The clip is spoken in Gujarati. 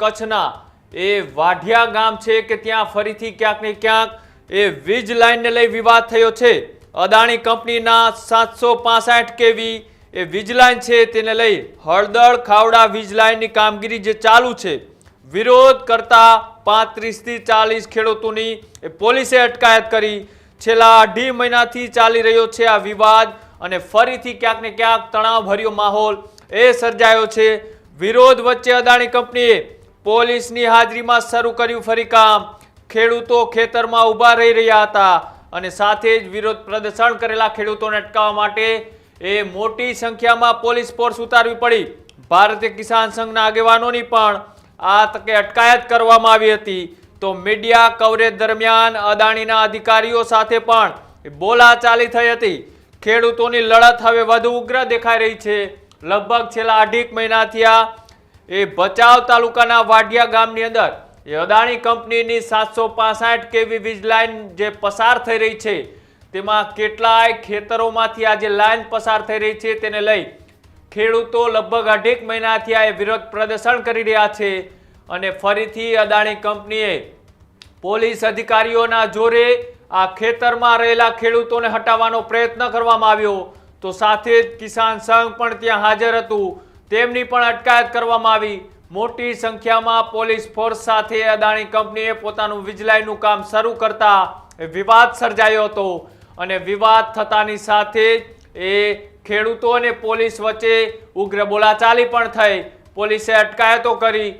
કચ્છના. એ વાઢિયા ગામ છે કે ત્યાં ફરીથી ક્યાંક ને ક્યાંક એ વીજ લાઇનને લઈ વિવાદ થયો છે. અદાણી કંપનીના સાતસો પાસઠ કેવી એ વીજ લાઇન છે તેને લઈ હળદળ ખાવડા વીજ લાઇનની કામગીરી જે ચાલુ છે. વિરોધ કરતા પાંત્રીસથી ચાલીસ ખેડૂતોની એ પોલીસે અટકાયત કરી. છેલ્લા અઢી મહિનાથી ચાલી રહ્યો છે આ વિવાદ અને ફરીથી ક્યાંક ને ક્યાંક તણાવભર્યો માહોલ એ સર્જાયો છે. વિરોધ વચ્ચે અદાણી કંપનીએ પોલીસની હાજરીમાં શરૂ કર્યું ફરી કામ. ખેડૂતો ખેતરમાં ઊભા રહી રહ્યા હતા અને સાથે જ વિરોધ પ્રદર્શન કરેલા ખેડૂતોને અટકાવવા માટે એ મોટી સંખ્યામાં પોલીસ ફોર્સ ઉતારવી પડી. ભારતીય કિસાન સંઘના આગેવાનોની પણ આ તકે અટકાયત કરવામાં આવી હતી. તો મીડિયા કવરેજ દરમિયાન અદાણીના અધિકારીઓ સાથે પણ બોલાચાલી થઈ હતી. ખેડૂતોની લડત હવે વધુ ઉગ્ર દેખાઈ રહી છે. લગભગ છેલ્લા અઢીક મહિનાથી આ એ ભચાઉ તાલુકાના વાડિયા ગામની અંદર. એ અદાણી કંપનીની સાતસો પાસઠ કેવી વીજ લાઇન જે પસાર થઈ રહી છે, તેમાં કેટલાય ખેતરોમાંથી આ જે લાઇન પસાર થઈ રહી છે, તેને લઈ ખેડૂતો લગભગ અઢીક મહિનાથી આ વિરોધ પ્રદર્શન કરી રહ્યા છે અને ફરીથી અદાણી કંપનીએ પોલીસ અધિકારીઓના જોરે આ ખેતરમાં રહેલા ખેડૂતોને હટાવવાનો પ્રયત્ન કરવામાં આવ્યો. તો સાથે જ કિસાન સંઘ પણ ત્યાં હાજર હતું. તેમની પણ અટકાયત કરવામાં આવી. મોટી સંખ્યામાં પોલીસ ફોર્સ સાથે અદાણી કંપનીએ પોતાનું વીજલાઈનું કામ શરૂ કરતા વિવાદ સર્જાયો હતો અને વિવાદ થતાની સાથે એ ખેડૂતો અને પોલીસ વચ્ચે ઉગ્ર બોલાચાલી પણ થઈ. પોલીસે અટકાયતો કરી.